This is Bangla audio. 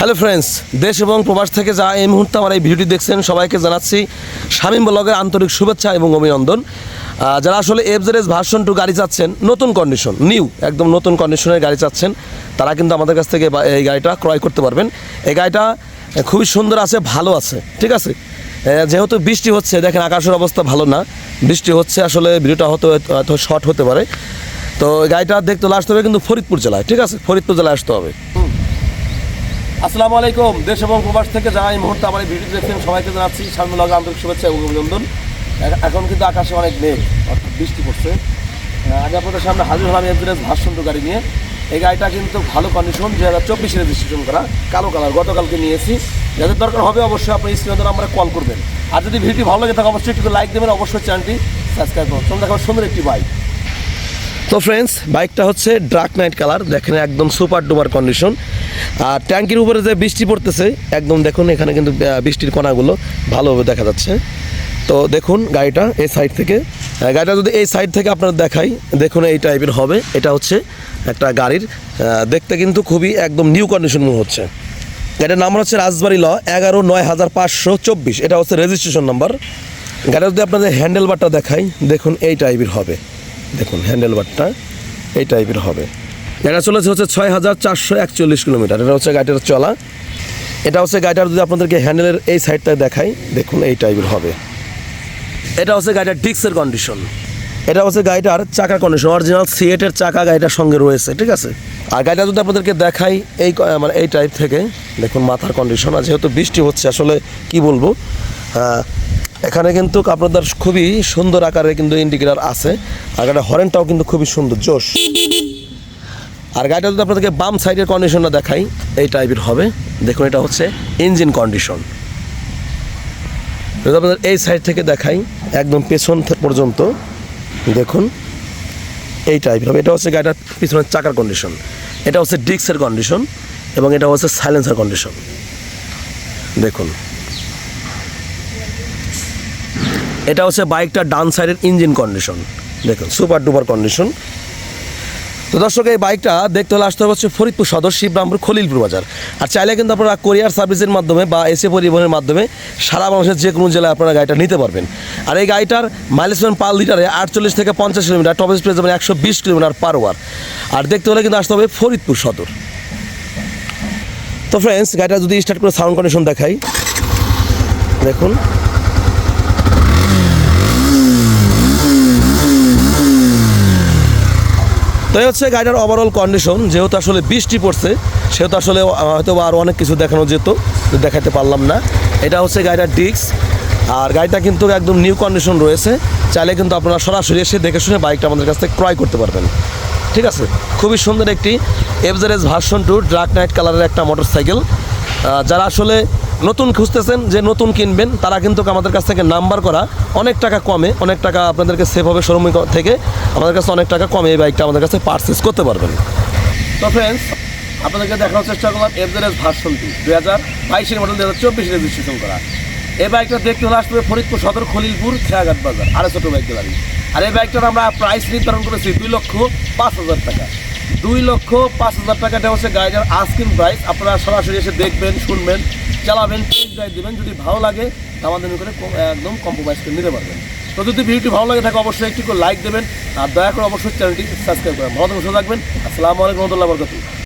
হ্যালো ফ্রেন্ডস দেশ এবং প্রবাস থেকে যা এই মুহূর্তে আমার এই ভিডিওটি দেখছেন, সবাইকে জানাচ্ছি শামীম ব্লগের আন্তরিক শুভেচ্ছা এবং অভিনন্দন। যারা আসলে এফজেরেস ভার্সন টু গাড়ি চাচ্ছেন, নতুন কন্ডিশন নিউ একদম নতুন কন্ডিশনের গাড়ি চাচ্ছেন, তারা কিন্তু আমাদের কাছ থেকে এই গাড়িটা ক্রয় করতে পারবেন। এই গাড়িটা খুবই সুন্দর আছে, ভালো আছে, ঠিক আছে? যেহেতু বৃষ্টি হচ্ছে, দেখেন আকাশের অবস্থা ভালো না, বৃষ্টি হচ্ছে আসলে, ভিডিওটা হয়তো হয়তো শর্ট হতে পারে। তো গাড়িটা দেখতে আসতে হবে কিন্তু ফরিদপুর জেলায়, ঠিক আছে? ফরিদপুর জেলায় আসতে হবে। আসসালামু আলাইকুম। দেশ এবং প্রবাস থেকে যারা এই মুহূর্তে আমার এই ভিডিও দেখছেন, সবাইকে জানাচ্ছি লাগা আন্তরিক শুভেচ্ছা এবং অভিনন্দন। এখন কিন্তু আকাশে অনেক মেঘ, অর্থাৎ বৃষ্টি পড়ছে। আগে আপনাদের সামনে হাজির হলাম এমপিএস ভার্সন্ত গাড়ি নিয়ে। এই গাড়িটা কিন্তু ভালো কন্ডিশন দুই হাজার চব্বিশে রেজিস্ট্রেশন করা, কালো কালার গতকালকে নিয়েছি। যাদের দরকার হবে অবশ্যই আপনি স্ক্রিনে নাম্বারে কল করবেন। আর যদি ভিডিও ভালো লাগে থাকে, অবশ্যই একটু লাইক দেবেন, অবশ্যই চ্যানেলটি সাবস্ক্রাইব করুন। চলুন দেখাবো সুন্দর একটি বাইক তো ফ্রেন্ডস বাইকটা হচ্ছে ড্রাক নাইট কালার দেখেন একদম সুপার ডুপার কন্ডিশন আর ট্যাঙ্কির উপরে যে বৃষ্টি পড়তেছে, একদম দেখুন এখানে কিন্তু বৃষ্টির কণাগুলো ভালোভাবে দেখা যাচ্ছে। তো দেখুন গাড়িটা এই সাইড থেকে। গাড়িটা যদি এই সাইড থেকে আপনার দেখাই, দেখুন এই টাইপের হবে। এটা হচ্ছে একটা গাড়ির দেখতে কিন্তু খুবই একদম নিউ কন্ডিশন মনে হচ্ছে। গাড়ির নাম্বার হচ্ছে রাজবাড়ি ল এগারো নয় হাজার পাঁচশো চব্বিশ। এটা হচ্ছে রেজিস্ট্রেশন নাম্বার গাড়িটা যদি আপনাদের হ্যান্ডেল বারটা দেখাই, দেখুন এই টাইপের হবে। দেখুন হ্যান্ডেল বারটা এই টাইপের হবে। এটা চলেছে হচ্ছে ছয় হাজার চারশো একচল্লিশ কিলোমিটার। এটা হচ্ছে গাড়িটার চলা। এটা হচ্ছে গাড়িটার যদি আপনাদেরকে হ্যান্ডেলের এই সাইডটা দেখাই দেখুন এই টাইপের হবে। এটা হচ্ছে গাড়িটার ডিক্সের কন্ডিশন এটা হচ্ছে গাড়িটার চাকা কন্ডিশন অরিজিনাল সিএটের চাকা গাড়িটার সঙ্গে রয়েছে ঠিক আছে? আর গাড়িটা যদি আপনাদেরকে দেখাই এই মানে এই টাইপ থেকে দেখুন মাথার কন্ডিশন আর যেহেতু বৃষ্টি হচ্ছে আসলে কি বলব? আহ, এখানে কিন্তু আপনাদের খুবই সুন্দর আকারে কিন্তু ইন্ডিকেটার আছে। আর গাড়ির হরেনটাও কিন্তু খুবই সুন্দর জোশ। আর গাড়িটা যদি আপনাদেরকে বাম সাইডের কন্ডিশনটা দেখাই, এই টাইপের হবে। দেখুন, এটা হচ্ছে ইঞ্জিন কন্ডিশন যদি আপনাদের এই সাইড থেকে দেখাই, একদম পেছন পর্যন্ত, দেখুন, এই টাইপের হবে। এটা হচ্ছে গাড়িটার পিছনের চাকার কন্ডিশন এটা হচ্ছে ডিক্সের কন্ডিশন এবং এটা হচ্ছে সাইলেন্সার কন্ডিশন দেখুন। এটা হচ্ছে বাইকটার ডান সাইডের ইঞ্জিন কন্ডিশন দেখুন সুপার ডুপার কন্ডিশন তো দর্শক, এই বাইকটা দেখতে হলে আসতে হবে হচ্ছে ফরিদপুর সদর শিবরামপুর খলিলপুর বাজার। আর চাইলে কিন্তু আপনারা কোরিয়ার সার্ভিসের মাধ্যমে বা এসে পরিবহনের মাধ্যমে সারা মানুষের যে কোনো জেলায় আপনারা গাড়িটা নিতে পারবেন। আর এই গাড়িটার মাইলেজ পার লিটারে আটচল্লিশ থেকে পঞ্চাশ কিলোমিটার টপ স্পিড যাবেন একশো বিশ কিলোমিটার পার ওয়ার আর দেখতে হলে কিন্তু আসতে হবে ফরিদপুর সদর। তো ফ্রেন্ডস গাড়িটা যদি স্টার্ট করে সাউন্ড কন্ডিশন দেখাই। দেখুন। তো হচ্ছে গাড়িটার ওভারঅল কন্ডিশন যেহেতু আসলে বৃষ্টি পড়ছে, সেহেতু আসলে হয়তো আরও অনেক কিছু দেখানো যেত দেখাতে পারলাম না। এটা হচ্ছে গাড়িটার ডিস্ক আর গাড়িটা কিন্তু একদম নিউ কন্ডিশন রয়েছে। চাইলে কিন্তু আপনারা সরাসরি এসে দেখে শুনে বাইকটা আমাদের কাছ থেকে ক্রয় করতে পারবেন। ঠিক আছে? খুবই সুন্দর একটি এফজারেজ ভার্সন টু ড্রাক নাইট কালারের একটা মোটর সাইকেল যারা আসলে নতুন খুঁজতেছেন যে নতুন কিনবেন, তারা কিন্তু আমাদের কাছ থেকে নাম্বার করা অনেক টাকা কমে, অনেক টাকা আপনাদেরকে সেভ হবে শোরুম থেকে, আমাদের কাছে অনেক টাকা কমে এই বাইকটা আমাদের কাছে পারচেস করতে পারবেন। তো ফ্রেন্ডস আপনাদেরকে দেখানোর চেষ্টা করলাম এফজেডএস ভার্সন দুই হাজার বাইশের মডেল দু হাজার চব্বিশ রেজিস্ট্রেশন করা। এই বাইকটা দেখতে হলে আসবে ফরিদপুর সদর, খলিলপুর, খেয়াঘাট বাজার, আরও ছোটো বাইক গাড়ি আর এই বাইকটার আমরা প্রাইস নির্ধারণ করেছি দুই লক্ষ পাঁচ হাজার টাকা। দুই লক্ষ পাঁচ হাজার টাকাটা হচ্ছে গাড়িটার আস্কিং প্রাইস আপনারা সরাসরি এসে দেখবেন, শুনবেন। চালাবেন ড্রাইভ দেবেন, যদি ভালো লাগে আমাদের করে একদম কম্প্রোমাইজ করে নিতে পারবেন। তো যদি ভিডিওটি ভালো লাগে থাকে, অবশ্যই একটি করে লাইক দেবেন, আর দয়া করে অবশ্যই চ্যানেলটি সাবস্ক্রাইব করেন ভালো থাকবেন থাকবেন। আসসালামু আলাইকুম রহমতুল্লাহ বরকাতুহ।